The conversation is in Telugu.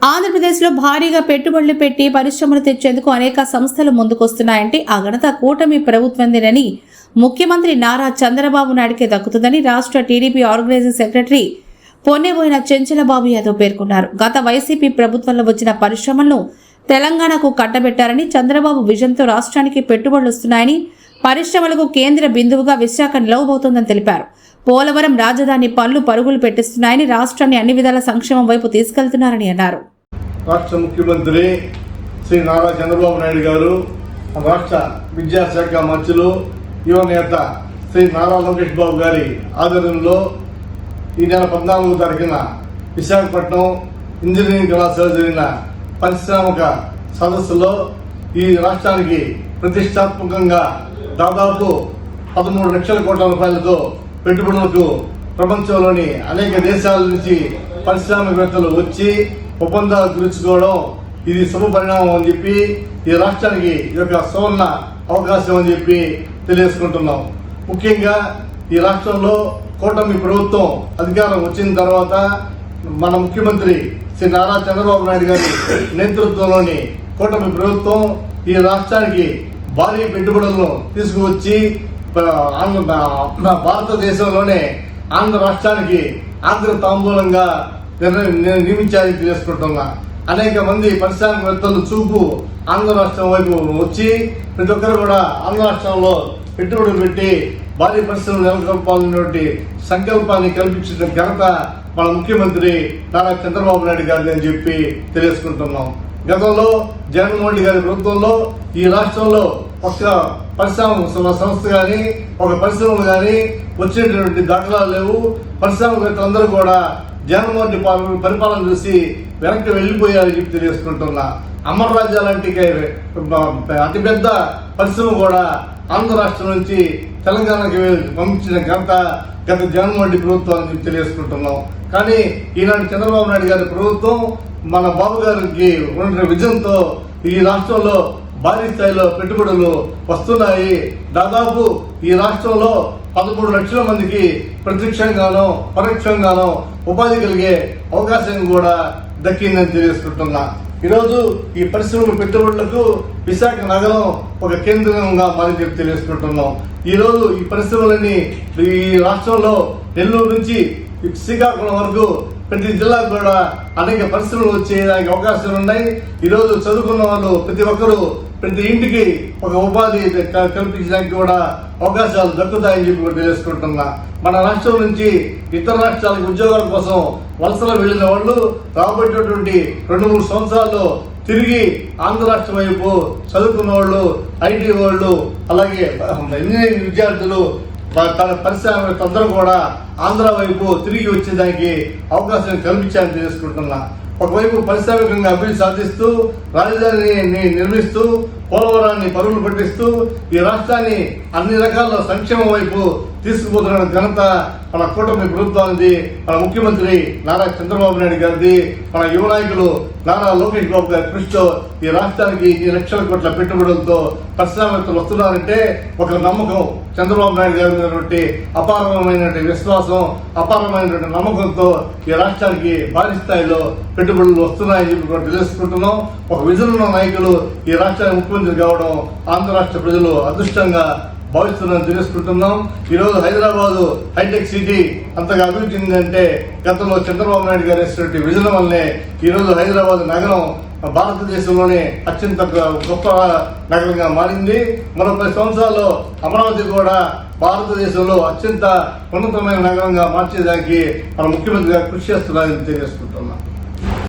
ఆంధ్రప్రదేశ్లో భారీగా పెట్టుబడులు పెట్టి పరిశ్రమలు తెచ్చేందుకు అనేక సంస్థలు ముందుకొస్తున్నాయంటే ఆ ఘనత కూటమి ప్రభుత్వందేనని ముఖ్యమంత్రి నారా చంద్రబాబు నాయుడికే దక్కుతుందని రాష్ట్ర TDP organising secretary Ponneboina Chenchalababu Yadav పేర్కొన్నారు. గత వైసీపీ ప్రభుత్వంలో వచ్చిన పరిశ్రమలను తెలంగాణకు కట్టబెట్టారని చంద్రబాబు విజన్తో రాష్ట్రానికి పెట్టుబడులు వస్తున్నాయని పరిశ్రమలకు కేంద్ర బిందువుగా విశాఖ నిలవబోతోందని తెలిపారు. పోలవరం రాజధాని పనులు పరుగులు పెట్టిస్తున్నాయని రాష్ట్రాన్ని అన్ని విధాల సంక్షేమం వైపు తీసుకెళ్తున్నారని అన్నారు. రాష్ట్ర ముఖ్యమంత్రి శ్రీ నారా చంద్రబాబు నాయుడు గారు రాష్ట్ర విద్యాశాఖ మంత్రులు యువ నేత శ్రీ నారా లోకేష్ బాబు గారి ఆధ్వర్యంలో ఈ నెల పద్నాలుగో తారీఖున విశాఖపట్నం ఇంజనీరింగ్ కళాశాల జరిగిన పారిశ్రామిక సదస్సులో ఈ రాష్ట్రానికి ప్రతిష్టాత్మకంగా దాదాపు పదమూడు లక్షల కోట్ల రూపాయలతో పెట్టుబడులకు ప్రపంచంలోని అనేక దేశాల నుంచి పారిశ్రామికవేత్తలు వచ్చి ఒప్పందాలు కుదుర్చుకోవడం ఇది శుభ పరిణామం అని చెప్పి ఈ రాష్ట్రానికి ఇది ఒక సువర్ణ అవకాశం అని చెప్పి తెలియజేసుకుంటున్నాం. ముఖ్యంగా ఈ రాష్ట్రంలో కూటమి ప్రభుత్వం అధికారం వచ్చిన తర్వాత మన ముఖ్యమంత్రి శ్రీ నారా చంద్రబాబు నాయుడు గారి నేతృత్వంలోని కూటమి ప్రభుత్వం ఈ రాష్ట్రానికి భారీ పెట్టుబడులను తీసుకువచ్చి ఆంధ్ర భారతదేశంలోనే ఆంధ్ర రాష్ట్రానికి ఆంధ్ర తాంబూలంగా నిర్ణ- నియమించాలని తెలుసుకుంటున్నా అనేక మంది పారిశ్రామికవేత్తలు చూపు ఆంధ్ర రాష్ట్రం వైపు వచ్చి ప్రతి ఒక్కరు కూడా ఆంధ్ర రాష్ట్రంలో పెట్టుబడులు పెట్టి భారీ పరిశ్రమలు నెలకొల్పాలనేటువంటి సంకల్పాన్ని కల్పించిన ఘనత మన ముఖ్యమంత్రి నారా చంద్రబాబు నాయుడు గారిని అని చెప్పి తెలియజేసుకుంటున్నాం. గతంలో జగన్మోహన్ రెడ్డి గారి ప్రభుత్వంలో ఈ రాష్ట్రంలో ఒక పరిశ్రమ సంస్థ కానీ ఒక పరిశ్రమలు కానీ వచ్చేటటువంటి దాఖలాలు లేవు. పరిశ్రమవేత్తలందరూ కూడా జగన్మోహన్ రెడ్డి పరిపాలన చూసి వెనక్కి వెళ్ళిపోయారని చెప్పి తెలియజేసుకుంటున్నా. అమర రాజా లాంటి అతిపెద్ద పరిశ్రమ కూడా ఆంధ్ర రాష్ట్రం నుంచి తెలంగాణకి పంపించిన ఘనత గత జగన్మోహన్ రెడ్డి ప్రభుత్వం అని చెప్పి తెలియజేసుకుంటున్నాం. కానీ ఈనాటి చంద్రబాబు నాయుడు గారి ప్రభుత్వం మన బాబు గారికి ఉన్న విజయంతో ఈ రాష్ట్రంలో భారీ స్థాయిలో పెట్టుబడులు వస్తున్నాయి. దాదాపు ఈ రాష్ట్రంలో పదమూడు లక్షల మందికి ప్రత్యక్షంగానో పరోక్షంగానో ఉపాధి కలిగే అవకాశం కూడా దక్కిందని తెలియజేసుకుంటున్నా. ఈరోజు ఈ పరిశ్రమల పెట్టుబడులకు విశాఖ నగరం ఒక కేంద్రంగా మనం చెప్పి తెలియజేసుకుంటున్నాం. ఈరోజు ఈ పరిశ్రమలన్నీ ఈ రాష్ట్రంలో నెల్లూరు నుంచి శ్రీకాకుళం వరకు ప్రతి జిల్లాకు కూడా అనేక పరిశ్రమలు వచ్చేదానికి అవకాశాలు ఉన్నాయి. ఈరోజు చదువుకున్న వాళ్ళు ప్రతి ఒక్కరూ ప్రతి ఇంటికి ఒక ఉపాధి క- కల్పించడానికి కూడా అవకాశాలు దక్కుతాయని చెప్పి కూడా మన రాష్ట్రం నుంచి ఇతర రాష్ట్రాలకు ఉద్యోగాల కోసం వలసలు వెళ్ళిన వాళ్ళు రాబోయేటటువంటి రెండు మూడు సంవత్సరాల్లో తిరిగి ఆంధ్ర రాష్ట్రం వైపు చదువుకున్న వాళ్ళు ఐటీ వాళ్ళు అలాగే ఇంజనీరింగ్ విద్యార్థులు పరిశ్రమ అందరూ కూడా ఆంధ్ర వైపు తిరిగి వచ్చేదానికి అవకాశం కల్పించాలని తెలుసుకుంటున్నా ఒకవైపు పారిశ్రామికంగా అభివృద్ధి సాధిస్తూ రాజధానిని నిర్మిస్తూ పోలవరాన్ని పరుగులు పట్టిస్తూ ఈ రాష్ట్రాన్ని అన్ని రకాల సంక్షేమం వైపు తీసుకుపోతున్న ఘనత మన కూటమి ప్రభుత్వానికి మన ముఖ్యమంత్రి నారా చంద్రబాబు నాయుడు గారిది మన యువ నాయకులు నారా లోకేష్ బాబు గారి కృషితో ఈ రాష్ట్రానికి ఈ లక్షల కోట్ల పెట్టుబడులతో పరిశ్రమవేత్తలు వస్తున్నారంటే ఒక నమ్మకం చంద్రబాబు నాయుడు గారి మీదటువంటి అపారమైనటువంటి విశ్వాసం అపారమైనటువంటి నమ్మకంతో ఈ రాష్ట్రానికి భారీ స్థాయిలో పెట్టుబడులు వస్తున్నాయని చెప్పి కూడా తెలుసుకుంటున్నాం ఒక విజన్ ఉన్న నాయకులు ఈ రాష్ట్రానికి ముఖ్యమంత్రి కావడం ఆంధ్ర రాష్ట్ర ప్రజలు అదృష్టంగా భావిస్తున్నాం తెలుసుకుంటున్నాం. ఈరోజు హైదరాబాదు హైటెక్ సిటీ అంతగా అభివృద్ధి చెందిందంటే గతంలో చంద్రబాబు నాయుడు గారు వేసినటువంటి విజన్ వల్లనే ఈరోజు హైదరాబాద్ నగరం భారతదేశంలోనే అత్యంత గొప్ప నగరంగా మారింది. మరో పది సంవత్సరాల్లో అమరావతి కూడా భారతదేశంలో అత్యంత ఉన్నతమైన నగరంగా మార్చేదానికి మన ముఖ్యమంత్రి గారు కృషి చేస్తున్నారని తెలియజేసుకుంటున్నాం.